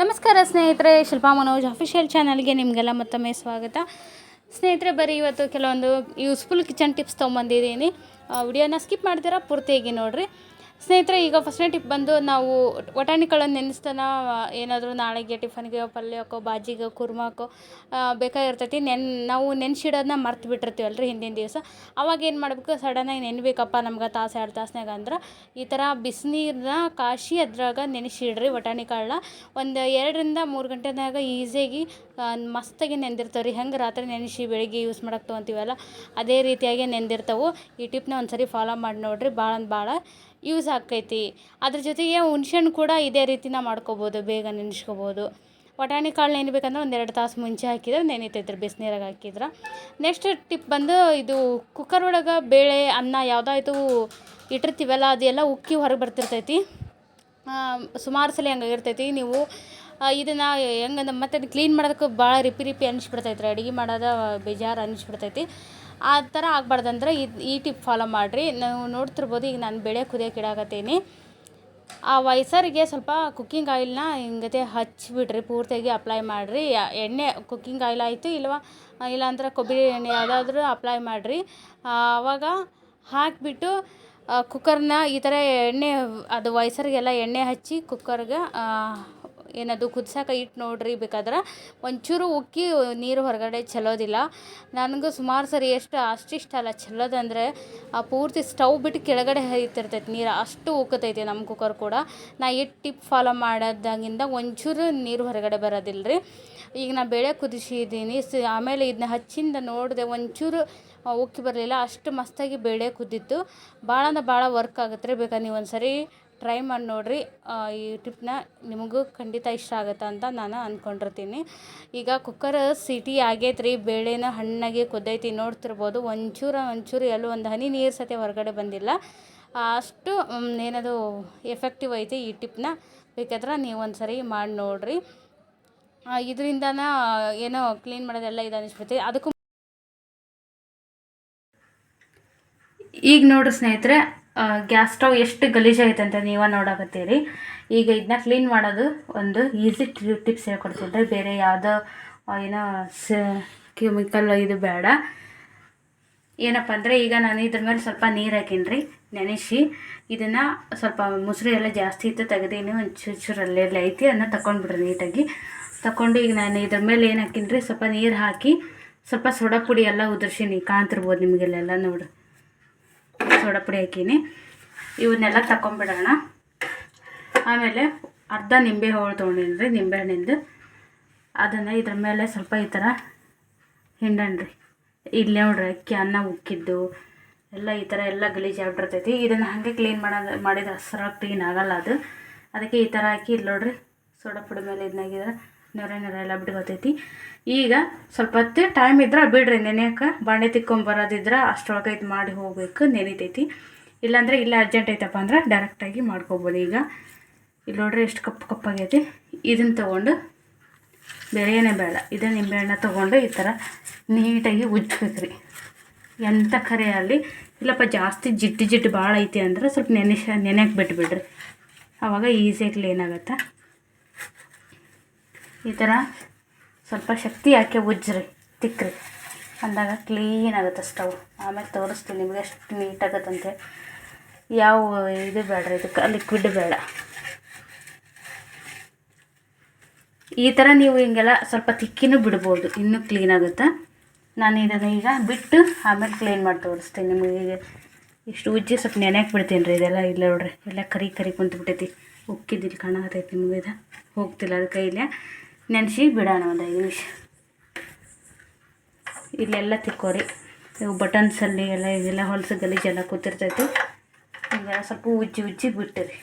ನಮಸ್ಕಾರ ಸ್ನೇಹಿತರೆ, ಶಿಲ್ಪಾ ಮನೋಜ್ ಅಫಿಷಿಯಲ್ ಚಾನಲ್ಗೆ ನಿಮಗೆಲ್ಲ ಮತ್ತೊಮ್ಮೆ ಸ್ವಾಗತ. ಸ್ನೇಹಿತರೆ, ಬರೀ ಇವತ್ತು ಕೆಲವೊಂದು ಯೂಸ್ಫುಲ್ ಕಿಚನ್ ಟಿಪ್ಸ್ ತೊಗೊಂಬಂದಿದ್ದೀನಿ ವಿಡಿಯೋನ ಸ್ಕಿಪ್ ಮಾಡ್ತೀರಾ, ಪೂರ್ತಿಯಾಗಿ ನೋಡಿರಿ. ಸ್ನೇಹಿತರೆ, ಈಗ ಫಸ್ಟ್ನೇ ಟಿಪ್ ಬಂದು ನಾವು ವಟಾಣಿಗಳನ್ನು ನೆನೆಸ್ತಾನ ಏನಾದರೂ ನಾಳೆಗೆ ಟಿಫನ್ಗೆ, ಪಲ್ಯಕ್ಕೋ, ಬಾಜಿಗೆ ಕುರ್ಮಾಕ್ಕೋ ಬೇಕಾಗಿರ್ತೈತಿ. ನೆನ್, ನಾವು ನೆನ್ಸಿಡೋದನ್ನ ಮರ್ತು ಬಿಟ್ಟಿರ್ತೀವಲ್ಲ ರೀ ಹಿಂದಿನ ದಿವಸ. ಅವಾಗ ಏನು ಮಾಡಬೇಕು ಸಡನ್ನಾಗಿ ನೆನಬೇಕಪ್ಪ ನಮ್ಗೆ ತಾಸು, ಎರಡು ತಾಸ್ನಾಗ ಅಂದ್ರೆ ಈ ಥರ ಬಿಸಿನೀರನ್ನ ಕಾಶಿ ಅದ್ರಾಗ ನೆನೆಸಿಡ್ರಿ ವಟಾಣಿ ಕಾಳನ್ನ ಒಂದು ಎರಡರಿಂದ ಮೂರು ಗಂಟೆನಾಗ ಈಸಿಯಾಗಿ ಮಸ್ತಾಗಿ ನೆಂದಿರ್ತಾವೆ ರೀ ಹೆಂಗೆ ರಾತ್ರಿ ನೆನೆಸಿ ಬೆಳಿಗ್ಗೆ ಯೂಸ್ ಮಾಡಕ್ಕೆ ತೊಗೊತೀವಲ್ಲ, ಅದೇ ರೀತಿಯಾಗಿ ನೆಂದಿರ್ತಾವೆ. ಈ ಟಿಪ್ನ ಒಂದು ಸರಿ ಫಾಲೋ ಮಾಡಿ ನೋಡಿರಿ. ಭಾಳ ಭಾಳ ಯೂಸ್ ಆಕ್ಕೈತಿ ಅದ್ರ ಜೊತೆಗೆ ಹುಣ್ಸೆಹಣ್ಣು ಕೂಡ ಇದೇ ರೀತಿನ ಮಾಡ್ಕೊಬೋದು, ಬೇಗ ನೆನೆಸ್ಕೊಬೋದು. ಬಟಾಣಿ ಕಾಳು ನೆನಿಬೇಕಂದ್ರೆ ಒಂದು ಎರಡು ತಾಸು ಮುಂಚೆ ಹಾಕಿದ್ರೆ ನೆನಿತೈತ್ರಿ ಬಿಸಿನೀರಾಗ ಹಾಕಿದ್ರೆ. ನೆಕ್ಸ್ಟ್ ಟಿಪ್ ಬಂದು ಇದು ಕುಕ್ಕರ್ ಒಳಗೆ ಬೇಳೆ, ಅನ್ನ ಯಾವುದಾಯ್ತು ಇಟ್ಟಿರ್ತೀವಲ್ಲ, ಅದೆಲ್ಲ ಉಕ್ಕಿ ಹೊರಗೆ ಬರ್ತಿರ್ತೈತಿ. ಸುಮಾರು ಸಲ ಇರ್ತೈತಿ ನೀವು ಇದನ್ನು ಹೆಂಗಂದ್ರೆ ಮತ್ತೆ ಕ್ಲೀನ್ ಮಾಡೋದಕ್ಕೆ ಭಾಳ ರಿಪಿ ರಿಪಿ ಅನಿಸ್ಬಿಡ್ತೈತೆ ರೀ ಅಡುಗೆ ಮಾಡೋದು ಬೇಜಾರು ಅನಿಸ್ಬಿಡ್ತೈತಿ. ಆ ಥರ ಆಗ್ಬಾರ್ದಂದ್ರೆ ಇದು ಈ ಟಿಪ್ ಫಾಲೋ ಮಾಡಿರಿ. ನಾವು ನೋಡ್ತಿರ್ಬೋದು, ಈಗ ನಾನು ಬೆಳೆ ಕುದಿಯೋಕೆ ಇಡಾಕತ್ತೀನಿ. ಆ ವಯಸ್ಸರಿಗೆ ಸ್ವಲ್ಪ ಕುಕ್ಕಿಂಗ್ ಆಯಿಲ್ನ ಹಿಂಗತೆ ಹಚ್ಚಿಬಿಡ್ರಿ ಪೂರ್ತಿಯಾಗಿ ಅಪ್ಲೈ ಮಾಡಿರಿ. ಎಣ್ಣೆ ಕುಕ್ಕಿಂಗ್ ಆಯಿಲ್ ಆಯಿತು, ಇಲ್ವಾ? ಇಲ್ಲಾಂದ್ರೆ ಕೊಬ್ಬರಿ ಎಣ್ಣೆ ಯಾವುದಾದ್ರೂ ಅಪ್ಲೈ ಮಾಡಿರಿ. ಆವಾಗ ಹಾಕಿಬಿಟ್ಟು ಕುಕ್ಕರ್ನ ಈ ಥರ ಎಣ್ಣೆ, ಅದು ವಯಸ್ಸರಿಗೆಲ್ಲ ಎಣ್ಣೆ ಹಚ್ಚಿ ಕುಕ್ಕರ್ಗೆ ಏನದು ಕುದ್ಸಕ್ಕೆ ಇಟ್ಟು ನೋಡ್ರಿ ಬೇಕಾದ್ರೆ ಒಂಚೂರು ಉಕ್ಕಿ ನೀರು ಹೊರಗಡೆ ಚೆಲ್ಲೋದಿಲ್ಲ ನನಗೂ ಸುಮಾರು ಸರಿ ಎಷ್ಟು ಅಷ್ಟಿಷ್ಟಲ್ಲ ಚೆಲ್ಲೋದಂದರೆ ಆ ಪೂರ್ತಿ ಸ್ಟವ್ ಬಿಟ್ಟು ಕೆಳಗಡೆ ಹರಿತಿರ್ತೈತೆ ನೀರು ಅಷ್ಟು ಉಕ್ಕತೈತಿ ನಮ್ಮ ಕುಕ್ಕರ್ ಕೂಡ. ನಾ ಇಟ್ಟು ಟಿಪ್ ಫಾಲೋ ಮಾಡೋದಾಗಿಂದ ಒಂಚೂರು ನೀರು ಹೊರಗಡೆ ಬರೋದಿಲ್ಲ ಈಗ ನಾ ಬೇಳೆ ಕುದಿಸಿದ್ದೀನಿ ಆಮೇಲೆ ಇದನ್ನ ಹಚ್ಚಿಂದ ನೋಡಿದೆ ಒಂಚೂರು ಉಕ್ಕಿ ಬರಲಿಲ್ಲ, ಅಷ್ಟು ಮಸ್ತಾಗಿ ಬೇಳೆ ಕುದ್ದಿತ್ತು ಭಾಳ ಅಂದ್ರೆ ಭಾಳ ವರ್ಕ್ ಆಗುತ್ತೆ ರೀ ಬೇಕಾದ್ರೆ ನೀವು ಒಂದು ಸರಿ ಟ್ರೈ ಮಾಡಿ ನೋಡಿರಿ. ಈ ಟಿಪ್ನ ನಿಮಗೂ ಖಂಡಿತ ಇಷ್ಟ ಆಗುತ್ತೆ ಅಂತ ನಾನು ಅಂದ್ಕೊಂಡಿರ್ತೀನಿ ಈಗ ಕುಕ್ಕರ್ ಸಿಟಿ ಆಗೈತೆ ರೀ ಬೇಳೆನ ಹಣ್ಣಾಗಿ ಕುದ್ದೈತಿ ನೋಡ್ತಿರ್ಬೋದು. ಒಂಚೂರು ಒಂಚೂರು ಎಲ್ಲೂ ಒಂದು ಹನಿ ನೀರು ಸತೆ ಹೊರಗಡೆ ಬಂದಿಲ್ಲ. ಅಷ್ಟು ಏನದು ಎಫೆಕ್ಟಿವ್ ಐತಿ ಈ ಟಿಪ್ನ ಬೇಕಾದ್ರೆ ನೀವು ಒಂದು ಸರಿ ಮಾಡಿ ನೋಡಿರಿ. ಇದರಿಂದನ, ಏನೋ ಕ್ಲೀನ್ ಮಾಡೋದೆಲ್ಲ ಇದು ಅನಿಸ್ಬಿಡ್ತೀವಿ ಅದಕ್ಕೂ ಈಗ ನೋಡ್ರಿ ಸ್ನೇಹಿತರೆ ಗ್ಯಾಸ್ ಸ್ಟವ್ ಎಷ್ಟು ಗಲೀಜಾಗೈತೆ ಅಂತ ನೀವೇ ನೋಡಕತ್ತೀರಿ. ಈಗ ಇದನ್ನ ಕ್ಲೀನ್ ಮಾಡೋದು ಒಂದು ಈಸಿ ಟಿಪ್ಸ್ ಹೇಳ್ಕೊಡ್ತೀನಿ ರೀ ಬೇರೆ ಯಾವುದೋ ಏನೋ ಸ ಕೆಮಿಕಲ್ ಇದು ಬೇಡ. ಏನಪ್ಪ ಅಂದರೆ ಈಗ ನಾನು ಇದ್ರ ಮೇಲೆ ಸ್ವಲ್ಪ ನೀರು ಹಾಕೀನಿ ನೆನೆಸಿ. ಇದನ್ನು ಸ್ವಲ್ಪ ಮೊಸರು ಎಲ್ಲ ಜಾಸ್ತಿ ಇತ್ತು ತೆಗೆದೀನಿ ಒಂದು ಅಲ್ಲೆಲ್ಲ ಐತಿ, ಅದನ್ನ ತಗೊಂಡ್ಬಿಡ್ರಿ ನೀಟಾಗಿ. ತಗೊಂಡು ಈಗ ನಾನು ಇದ್ರ ಮೇಲೆ ಏನು ಹಾಕೀನಿ ಸ್ವಲ್ಪ ನೀರು ಹಾಕಿ, ಸ್ವಲ್ಪ ಸೋಡಾ ಪುಡಿ ಎಲ್ಲ ಉದುರ್ಸೀನಿ ಕಾಣ್ತಿರ್ಬೋದು ನಿಮಗೆಲ್ಲೆಲ್ಲ ನೋಡು. ಸೋಡಾ ಪುಡಿ ಹಾಕೀನಿ. ಇವನ್ನೆಲ್ಲ ತಗೊಂಬಿಡೋಣ ಆಮೇಲೆ ಅರ್ಧ ನಿಂಬೆ ಹೋಳು ತೊಗೊಂಡಿನಿ ರೀ ನಿಂಬೆಹಣ್ಣಿಂದು ಅದನ್ನು ಇದ್ರ ಮೇಲೆ ಸ್ವಲ್ಪ ಈ ಥರ ಹಿಂಡಣ್ರಿ. ಇಲ್ಲಿ ನೋಡ್ರಿ, ಅಕ್ಕಿ, ಅನ್ನ, ಉಕ್ಕಿದ್ದು, ಎಲ್ಲ ಈ ಥರ ಎಲ್ಲ ಗಲೀಜು ಆಗ್ಬಿಟ್ಟಿರ್ತೈತಿ ಇದನ್ನು ಹಾಗೆ ಕ್ಲೀನ್ ಮಾಡೋದು ಮಾಡಿದ ಹಸ್ರಾಗಿ ಕ್ಲೀನ್ ಆಗಲ್ಲ ಅದು. ಅದಕ್ಕೆ ಈ ಥರ ಹಾಕಿ ಇಲ್ಲಿ ನೋಡ್ರಿ, ಸೋಡಾ ಪುಡಿ ಮೇಲೆ ಇದನ್ನಾಗಿದ್ರೆ ನೊರೆ ನೊರೆ ಎಲ್ಲ ಬಿಟ್ಕೊತೈತಿ ಈಗ ಸ್ವಲ್ಪ ಹೊತ್ತು ಟೈಮ್ ಇದ್ರೆ ಬಿಡ್ರಿ ನೆನೆಯಕ್ಕೆ ಬಾಂಡೆ ತಿಕ್ಕೊಂಬರೋದಿದ್ರೆ ಅಷ್ಟರೊಳಗೆ ಇದು ಮಾಡಿ ಹೋಗ್ಬೇಕು, ನೆನೀತೈತಿ. ಇಲ್ಲಾಂದರೆ ಇಲ್ಲ ಅರ್ಜೆಂಟ್ ಐತಪ್ಪ ಅಂದ್ರೆ ಡೈರೆಕ್ಟಾಗಿ ಮಾಡ್ಕೊಬೋದು ಈಗ. ಇಲ್ಲಿ ನೋಡ್ರಿ ಎಷ್ಟು ಕಪ್ಪು ಕಪ್ಪಾಗೈತಿ ಇದನ್ನು ತೊಗೊಂಡು ಬೇರೆ ಏನೇ ಬೇಡ. ಇದೇ ನಿಂಬೆಹಣ್ಣ ತೊಗೊಂಡು ಈ ಥರ ನೀಟಾಗಿ ಉಜ್ಬೇಕ್ರಿ ಎಂಥ ಕರೆ ಅಲ್ಲಿ ಇಲ್ಲಪ್ಪ ಜಾಸ್ತಿ ಜಿಡ್ಡು ಜಿಡ್ಡು ಭಾಳ ಐತಿ ಅಂದ್ರೆ ಸ್ವಲ್ಪ ನೆನೆಸ ನೆನೆಯಕ್ಕೆ ಬಿಟ್ಬಿಡ್ರಿ. ಆವಾಗ ಈಸಿಯಾಗಿ ಕ್ಲೀನ್ ಆಗುತ್ತೆ? ಈ ಥರ ಸ್ವಲ್ಪ ಶಕ್ತಿ ಹಾಕಿ ಉಜ್ಜ್ರಿ ತಿಕ್ಕ್ರಿ ಅಂದಾಗ ಕ್ಲೀನ್ ಆಗುತ್ತೆ ಸ್ಟವ್ ಆಮೇಲೆ ತೋರಿಸ್ತೀನಿ ನಿಮಗೆ ಎಷ್ಟು ನೀಟಾಗತ್ತಂತೆ ಯಾವ ಇದು ಬೇಡ್ರಿ, ಇದಕ್ಕೆ ಲಿಕ್ವಿಡ್ ಬೇಡ. ಈ ಥರ ನೀವು ಹಿಂಗೆಲ್ಲ ಸ್ವಲ್ಪ ತಿಕ್ಕಿನೂ ಬಿಡ್ಬೋದು, ಇನ್ನೂ ಕ್ಲೀನ್ ಆಗುತ್ತೆ. ನಾನು ಇದನ್ನು ಈಗ ಬಿಟ್ಟು ಆಮೇಲೆ ಕ್ಲೀನ್ ಮಾಡಿ ತೋರಿಸ್ತೀನಿ ನಿಮಗೆ. ಇಷ್ಟು ಉಜ್ಜಿ ಸ್ವಲ್ಪ ನೆನೆಯಕ್ಕೆ ಬಿಡ್ತೀನಿ ರೀ ಇದೆಲ್ಲ, ಇಲ್ಲ ನೋಡ್ರಿ, ಎಲ್ಲ ಕರಿ ಕರಿ ಕುಂತ್ಬಿಟ್ಟೈತಿ. ಉಕ್ಕಿದಿಲ್ಲ ಕಾಣಕತ್ತೈತಿ ನಿಮಗೆ ಇದು. ಹೋಗ್ತಿಲ್ಲ ಅದು ಕೈಲೇ. ನೆನೆಸಿ ಬಿಡೋಣ ಒಂದು ಐದು ನಿಮಿಷ. ಇಲ್ಲೆಲ್ಲ ತಿಕ್ಕೋರಿ. ಇವು ಬಟನ್ಸಲ್ಲಿ ಎಲ್ಲ ಇದೆಲ್ಲ ಹೊಲಸು ಗಲೀಜೆಲ್ಲ ಕೂತಿರ್ತೈತಿ. ಈಗ ಸ್ವಲ್ಪ ಉಜ್ಜಿ ಉಜ್ಜಿ ಬಿಟ್ಟಿರಿ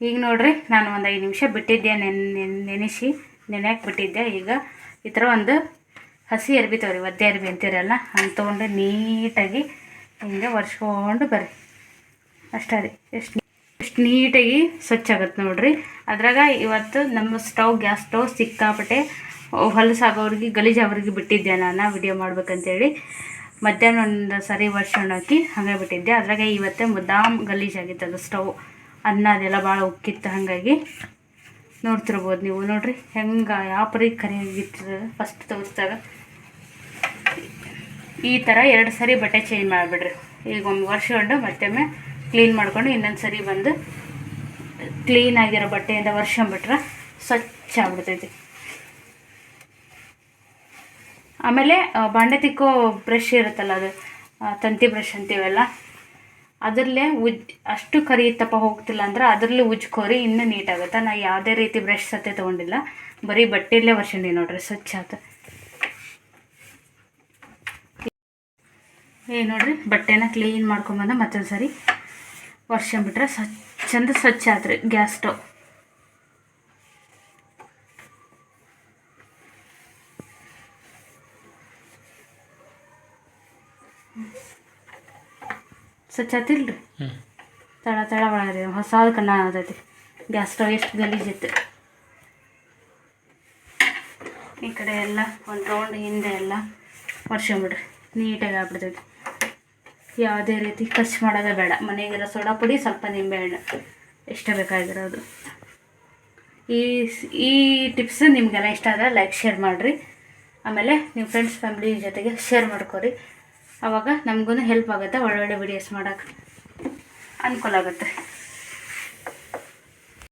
ಈಗ ನೋಡ್ರಿ, ನಾನು ಒಂದು ಐದು ನಿಮಿಷ ಬಿಟ್ಟಿದ್ದೆ, ನೆನೆ ನೆನೆಸಿ ನೆನೆಯಕ್ಕೆ ಬಿಟ್ಟಿದ್ದೆ. ಈಗ ಈ ಥರ ಒಂದು ಹಸಿ ಅರ್ಬಿ ತಗೋರಿ ಒದ್ದೆ ಅರ್ಬಿ ಅಂತೀರಲ್ಲ ಹಂಗೆ ತೊಗೊಂಡು ನೀಟಾಗಿ ಹಿಂಗೆ ಒರೆಸ್ಕೊಂಡು ಬರ್ರಿ. ಅಷ್ಟೇ ರೀ, ಎಷ್ಟು ಎಷ್ಟು ನೀಟಾಗಿ ಸ್ವಚ್ಛ ಆಗುತ್ತೆ ನೋಡ್ರಿ. ಅದ್ರಾಗ ಇವತ್ತು ನಮ್ಮ ಸ್ಟವ್ ಗ್ಯಾಸ್ ಸ್ಟವ್ ಸಿಕ್ಕಾಪಟ್ಟೆ ಹೊಲಸಾಗೋರಿಗೆ ಗಲೀಜಾಗೋರಿಗೆ ಬಿಟ್ಟಿದ್ದೆ ನಾನು? ವಿಡಿಯೋ ಮಾಡ್ಬೇಕಂತೇಳಿ. ಮಧ್ಯಾಹ್ನ ಒಂದು ಸರಿ ವರ್ಷ ಹಾಕಿ ಹಾಗೆ ಬಿಟ್ಟಿದ್ದೆ. ಅದ್ರಾಗ ಇವತ್ತೇ ಮುದ್ದಾಮ್ ಗಲೀಜಾಗಿತ್ತು ಅದು ಸ್ಟವ್ ಅನ್ನ ಅದೆಲ್ಲ ಭಾಳ ಉಕ್ಕಿತ್ತು ಹಾಗಾಗಿ ನೋಡ್ತಿರ್ಬೋದು ನೀವು. ನೋಡಿರಿ ಹೆಂಗೆ, ಯಾವ ಪರಿ ಕರಿಯಾಗಿತ್ತು ಫಸ್ಟ್ ತೋರಿಸಿದಾಗ. ಈ ಥರ ಎರಡು ಸರಿ ಬಟ್ಟೆ ಚೇಂಜ್ ಮಾಡಿಬಿಡ್ರಿ. ಈಗ ಒಂದು ವರ್ಷ ಹೊಂಡು ಮತ್ತೊಮ್ಮೆ ಕ್ಲೀನ್ ಮಾಡ್ಕೊಂಡು ಇನ್ನೊಂದು ಸರಿ ಬಂದು ಕ್ಲೀನ್ ಆಗಿರೋ ಬಟ್ಟೆಯಿಂದ ವರ್ಷಂಬಿಟ್ರೆ ಸ್ವಚ್ಛ ಆಗ್ಬಿಡ್ತೈತಿ. ಆಮೇಲೆ ಬಾಂಡೆ ತಿಕ್ಕೋ ಬ್ರಷ್ ಇರುತ್ತಲ್ಲ ಅದು ತಂತಿ ಬ್ರಷ್ ಅಂತೀವಲ್ಲ, ಅದರಲ್ಲೇ ಉಜ್, ಅಷ್ಟು ಕರಿ ತಪ್ಪ ಹೋಗ್ತಿಲ್ಲ ಅಂದ್ರೆ ಅದರಲ್ಲೇ ಉಜ್ಕೋರಿ ಇನ್ನೂ ನೀಟಾಗುತ್ತೆ ನಾ ಯಾವುದೇ ರೀತಿ ಬ್ರಷ್ ಸತ್ತೆ ತೊಗೊಂಡಿಲ್ಲ, ಬರೀ ಬಟ್ಟೆಯಲ್ಲೇ ವರ್ಷಂಡಿ ನೋಡ್ರಿ, ಸ್ವಚ್ಛ ಆತ. ಏ ನೋಡಿರಿ ಬಟ್ಟೆನ ಕ್ಲೀನ್ ಮಾಡ್ಕೊಂಬಂದು ಮತ್ತೊಂದು ಸರಿ ವರ್ಷಂಬಿಟ್ರೆ ಸ್ವಚ್ಛ ಚಂದ ಸ್ವಚ್ಛ ಆತ್ರಿ ಗ್ಯಾಸ್ ಸ್ಟವ್. ಸ್ವಚ್ಛ ಆತಿಲ್ರಿ? ತಳ ತಳ ಒಳಗ್ರಿ ಹೊಸದು ಕಣ್ಣ ಆದೈತಿ ಗ್ಯಾಸ್ ಸ್ಟವ್ ಎಷ್ಟು ಗಲೀಜಿತ್ತು ಈ ಕಡೆ ಎಲ್ಲ ಒಂದು ರೌಂಡ್ ಹಿಂದೆ ಎಲ್ಲ ವರ್ಷಂಬಿಡ್ರಿ ನೀಟಾಗಿ ಆಗ್ಬಿಡ್ತೈತಿ ಯಾವುದೇ ರೀತಿ ಖರ್ಚು ಮಾಡೋದೇ ಬೇಡ. ಮನೆಗಿರೋ ಸೋಡಾ ಪುಡಿ, ಸ್ವಲ್ಪ ನಿಂಬೆಹಣ್ಣು ಇಷ್ಟ ಬೇಕಾಗಿರೋದು. ಈ ಈ ಟಿಪ್ಸ್ ನಿಮಗೆಲ್ಲ ಇಷ್ಟ ಆದರೆ ಲೈಕ್ ಶೇರ್ ಮಾಡಿರಿ. ಆಮೇಲೆ ನಿಮ್ಮ ಫ್ರೆಂಡ್ಸ್ ಫ್ಯಾಮ್ಲಿ ಜೊತೆಗೆ ಶೇರ್ ಮಾಡ್ಕೊರಿ. ಆವಾಗ ನಮಗೂ ಹೆಲ್ಪ್ ಆಗುತ್ತೆ ಒಳ್ಳೊಳ್ಳೆ ವಿಡಿಯೋಸ್ ಮಾಡೋಕ್ಕೆ. ಅನುಕೂಲ ಆಗುತ್ತೆ.